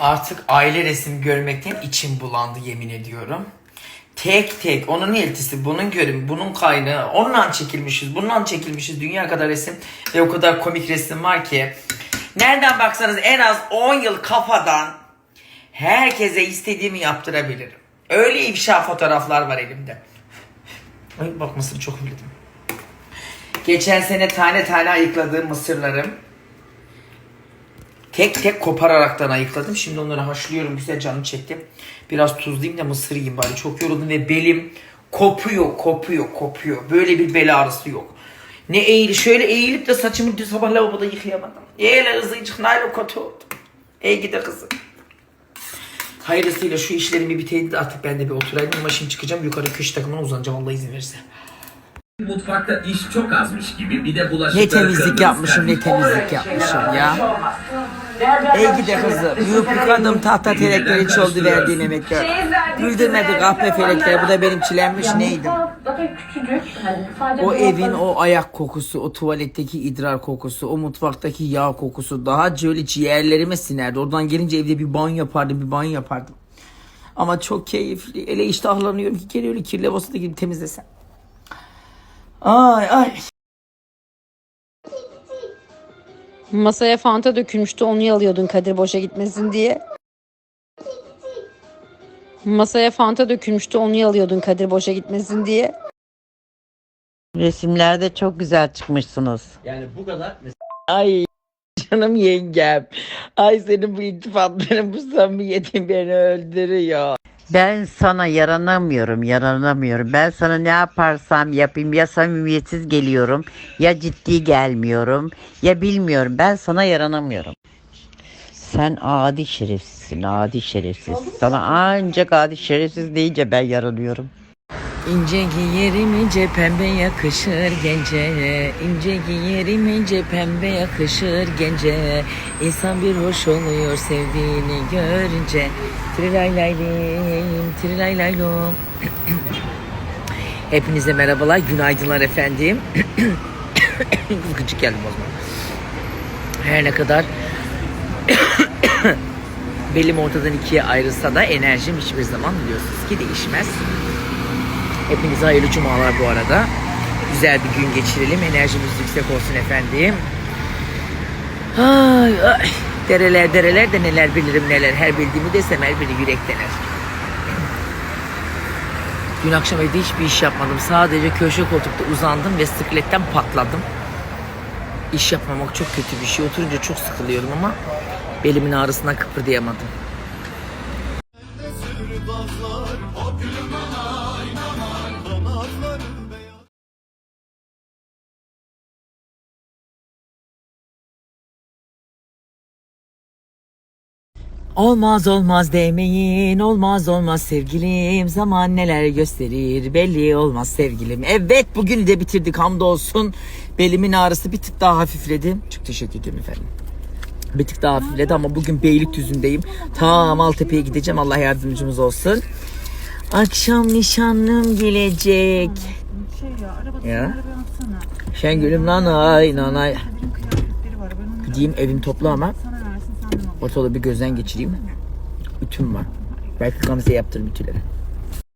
Artık aile resim görmekten içim bulandı yemin ediyorum. Tek tek onun eltisi, bunun görüm, bunun kaynağı, ondan çekilmişiz, bundan çekilmişiz. Dünya kadar resim ve o kadar komik resim var ki. Nereden baksanız en az 10 yıl kafadan herkese istediğimi yaptırabilirim. Öyle ifşa fotoğraflar var elimde. Ay bak mısırı çok üfledim. Geçen sene tane tane ayıkladığım mısırlarım. Tek tek kopararaktan ayıkladım. Şimdi onları haşlıyorum. Güzel canım çekti. Biraz tuzlayayım da mısır yiyeyim bari. Çok yoruldum ve belim kopuyor, kopuyor, kopuyor. Böyle bir bel ağrısı yok. Ne eğil, şöyle eğilip de saçımı dün sabah lavaboda yıkayamadım. Yeğle hızlıcık naylon kötü oldu. Ey gide kızım. Hayırlısıyla şu işlerimi biteydi de artık ben de bir oturaydım ama çıkacağım yukarı köşe takımına uzanacağım Allah izin verirse. Mutfakta iş çok azmış gibi bir de bulaşıkları Ne temizlik yapmışım ne temizlik yapmışım ya. Ey gide kızım. Büyük yıkadım tahta telekleri hiç oldu verdiğim emekler. Güldürmedi kahpe felekleri bu da benim çilenmiş neydim. Zaten küçücük. Hani sadece O bu evin o ayak kokusu, o tuvaletteki idrar kokusu, o mutfaktaki yağ kokusu daha böyle ciğerlerime sinerdi. Oradan gelince evde bir banyo yapardım, bir banyo yapardım. Ama çok keyifli. Ele iştahlanıyorum ki geri öyle kirli da gidip temizlesem. Ay ay. Masaya fanta dökülmüştü onu yalıyordun Kadir boşa gitmesin diye. Masaya fanta dökülmüştü onu yalıyordun Kadir boşa gitmesin diye. Resimlerde çok güzel çıkmışsınız. Yani bu kadar Ay canım yengem. Ay senin bu iltifatların bu samimiyetin beni öldürüyor. Ben sana yaranamıyorum, yaranamıyorum. Ben sana ne yaparsam yapayım ya samimiyetsiz geliyorum ya ciddi gelmiyorum ya bilmiyorum. Ben sana yaranamıyorum. Sen adi şerefsizsin, adi şerefsiz. Sana ancak adi şerefsiz deyince ben yaranıyorum. İnce giyerim ince pembe yakışır gence. İnce giyerim ince pembe yakışır gence. İnsan bir hoş oluyor sevdiğini görünce. Trilay trilay laylom Hepinize merhabalar, günaydınlar efendim. Gıcık geldim o zaman. Her ne kadar belim ortadan ikiye ayrılsa da enerjim hiçbir zaman biliyorsunuz ki değişmez. Hepinize hayırlı cumalar bu arada. Güzel bir gün geçirelim. Enerjimiz yüksek olsun efendim. Ay, ay. Dereler dereler de neler bilirim neler. Her bildiğimi desem her biri yürekteler. Dün akşam evde hiçbir iş yapmadım. Sadece köşe koltukta uzandım ve sıkletten patladım. İş yapmamak çok kötü bir şey. Oturunca çok sıkılıyorum ama belimin ağrısından kıpırdayamadım. Olmaz olmaz demeyin, olmaz olmaz sevgilim. Zaman neler gösterir, belli olmaz sevgilim. Evet bugün de bitirdik hamdolsun. Belimin ağrısı bir tık daha hafifledi. Çok teşekkür ederim efendim. Bir tık daha hafifledi ama bugün Beylikdüzü'ndeyim. Ta Maltepe'ye gideceğim. Allah yardımcımız olsun. Akşam nişanlım gelecek. Ya. Şengül'üm nanay nanay. Gideyim evim toplu ama ortalığı bir gözden geçireyim. Ütüm var. Belki Gamze yaptırım ütüleri.